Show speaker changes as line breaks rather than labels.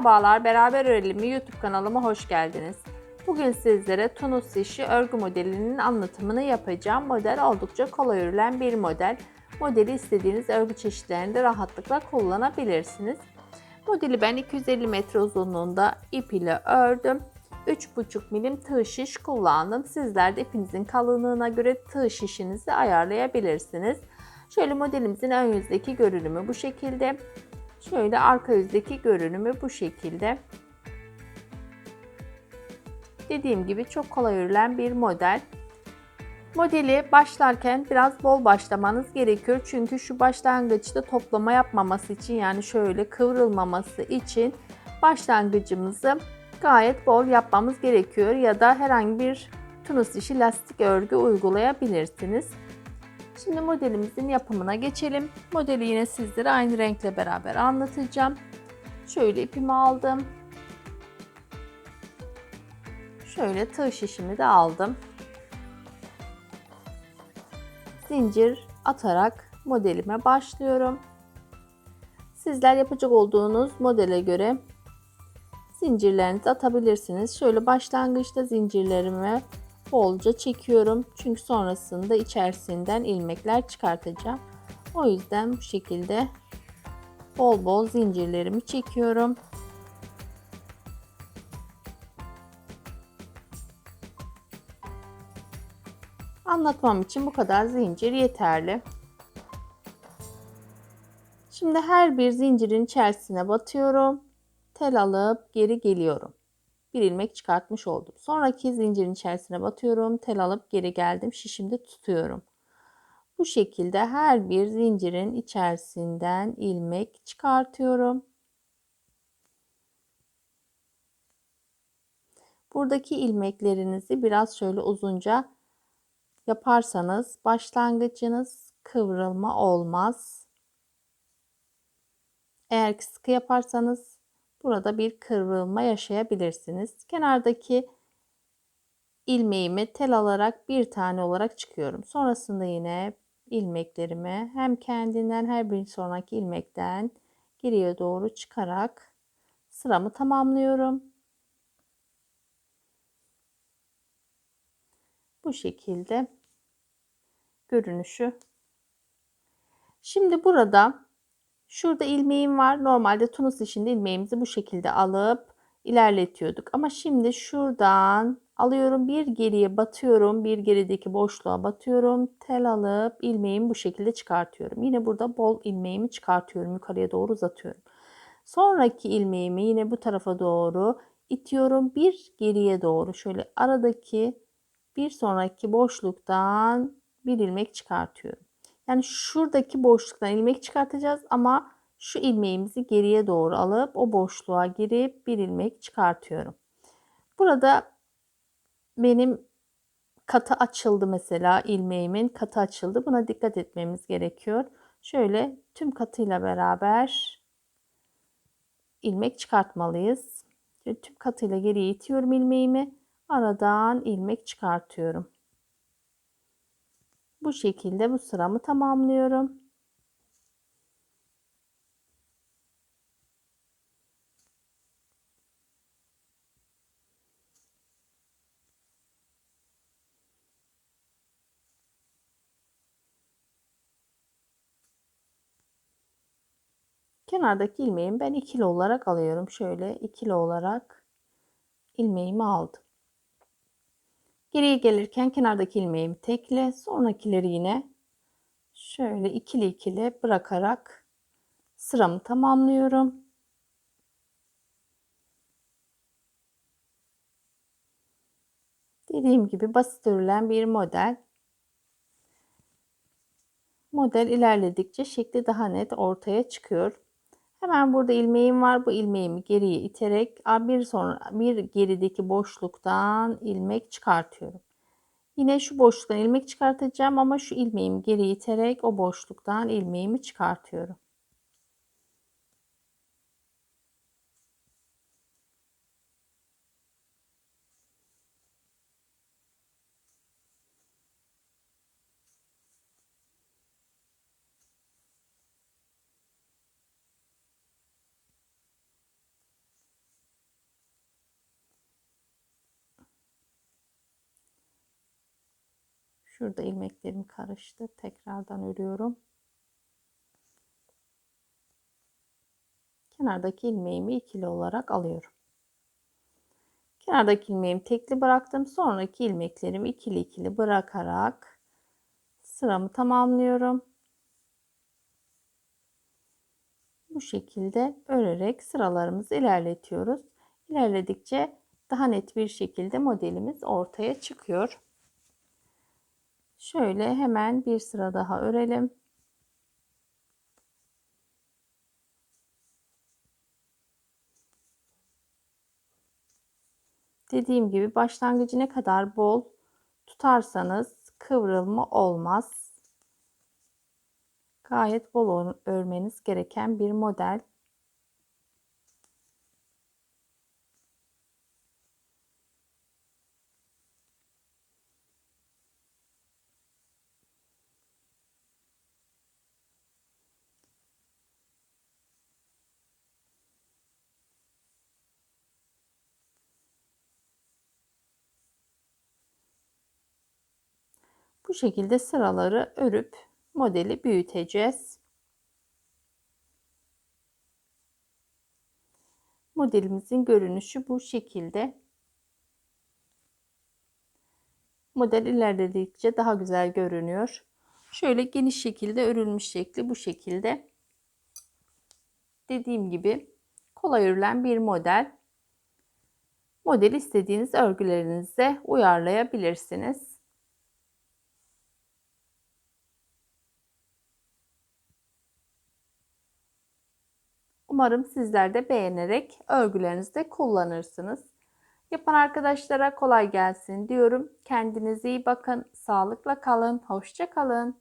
Merhabalar, Beraber Örelim mi YouTube kanalıma hoş geldiniz. Bugün sizlere tunus işi örgü modelinin anlatımını yapacağım. Model oldukça kolay örülen bir model. Modeli istediğiniz örgü çeşitlerinde rahatlıkla kullanabilirsiniz. Modeli ben 250 metre uzunluğunda ip ile ördüm. 3,5 milim tığ şiş kullandım. Sizler de ipinizin kalınlığına göre tığ şişinizi ayarlayabilirsiniz. Şöyle modelimizin ön yüzdeki görünümü bu şekilde. Şöyle arka yüzdeki görünümü bu şekilde. Dediğim gibi çok kolay örülen bir model. Modeli başlarken biraz bol başlamanız gerekiyor. Çünkü şu başlangıçta toplama yapmaması için yani şöyle kıvrılmaması için başlangıcımızı gayet bol yapmamız gerekiyor. Ya da herhangi bir tunus işi lastik örgü uygulayabilirsiniz. Şimdi modelimizin yapımına geçelim. Modeli yine sizlere aynı renkle beraber anlatacağım. Şöyle ipimi aldım. Şöyle tığ şişimi de aldım. Zincir atarak modelime başlıyorum. Sizler yapacak olduğunuz modele göre zincirlerinizi atabilirsiniz. Şöyle başlangıçta zincirlerimi bolca çekiyorum. Çünkü sonrasında içerisinden ilmekler çıkartacağım. O yüzden bu şekilde bol bol zincirlerimi çekiyorum. Anlatmam için bu kadar zincir yeterli. Şimdi her bir zincirin içerisine batıyorum. Tel alıp geri geliyorum bir ilmek çıkartmış oldum. Sonraki zincirin içerisine batıyorum. Tel alıp geri geldim. Şişimde tutuyorum. Bu şekilde her bir zincirin içerisinden ilmek çıkartıyorum. Buradaki ilmeklerinizi biraz şöyle uzunca yaparsanız başlangıcınız kıvrılma olmaz. Eğer sıkı yaparsanız burada bir kıvrılma yaşayabilirsiniz. Kenardaki ilmeğimi tel alarak bir tane olarak çıkıyorum. Sonrasında yine ilmeklerimi hem kendinden her bir sonraki ilmekten geriye doğru çıkarak sıramı tamamlıyorum. Bu şekilde görünüşü. Şimdi burada Şurada ilmeğim var. Normalde tunus işinde ilmeğimizi bu şekilde alıp ilerletiyorduk. Ama şimdi şuradan alıyorum bir geriye batıyorum. Bir gerideki boşluğa batıyorum. Tel alıp ilmeğimi bu şekilde çıkartıyorum. Yine burada bol ilmeğimi çıkartıyorum. Yukarıya doğru uzatıyorum. Sonraki ilmeğimi yine bu tarafa doğru itiyorum. Bir geriye doğru şöyle aradaki bir sonraki boşluktan bir ilmek çıkartıyorum. Yani şuradaki boşluktan ilmek çıkartacağız ama şu ilmeğimizi geriye doğru alıp o boşluğa girip bir ilmek çıkartıyorum. Burada benim katı açıldı mesela ilmeğimin katı açıldı. Buna dikkat etmemiz gerekiyor. Şöyle tüm katıyla beraber ilmek çıkartmalıyız. Şöyle tüm katıyla geriye itiyorum ilmeğimi. Aradan ilmek çıkartıyorum. Bu şekilde bu sıramı tamamlıyorum. Kenardaki ilmeğimi ben ikili olarak alıyorum. Şöyle ikili olarak ilmeğimi aldım. Geriye gelirken kenardaki ilmeğimi tekle. Sonrakileri yine şöyle ikili ikili bırakarak sıramı tamamlıyorum. Dediğim gibi basit örülen bir model. Model ilerledikçe şekli daha net ortaya çıkıyor. Hemen burada ilmeğim var. Bu ilmeğimi geriye iterek bir sonra bir gerideki boşluktan ilmek çıkartıyorum. Yine şu boşluktan ilmek çıkartacağım ama şu ilmeğimi geri iterek o boşluktan ilmeğimi çıkartıyorum. Şurada ilmeklerim karıştı. Tekrardan örüyorum. Kenardaki ilmeğimi ikili olarak alıyorum. Kenardaki ilmeğimi tekli bıraktım. Sonraki ilmeklerimi ikili ikili bırakarak sıramı tamamlıyorum. Bu şekilde örerek sıralarımızı ilerletiyoruz. İlerledikçe daha net bir şekilde modelimiz ortaya çıkıyor. Şöyle hemen bir sıra daha örelim. Dediğim gibi başlangıcı ne kadar bol tutarsanız kıvrılma olmaz. Gayet bol örmeniz gereken bir model. Bu şekilde sıraları örüp modeli büyüteceğiz. Modelimizin görünüşü bu şekilde. Model ilerledikçe daha güzel görünüyor. Şöyle geniş şekilde örülmüş şekli bu şekilde. Dediğim gibi kolay örülen bir model. Model istediğiniz örgülerinize uyarlayabilirsiniz. Umarım sizler de beğenerek örgülerinizde kullanırsınız. Yapan arkadaşlara kolay gelsin diyorum. Kendinize iyi bakın. Sağlıkla kalın. Hoşça kalın.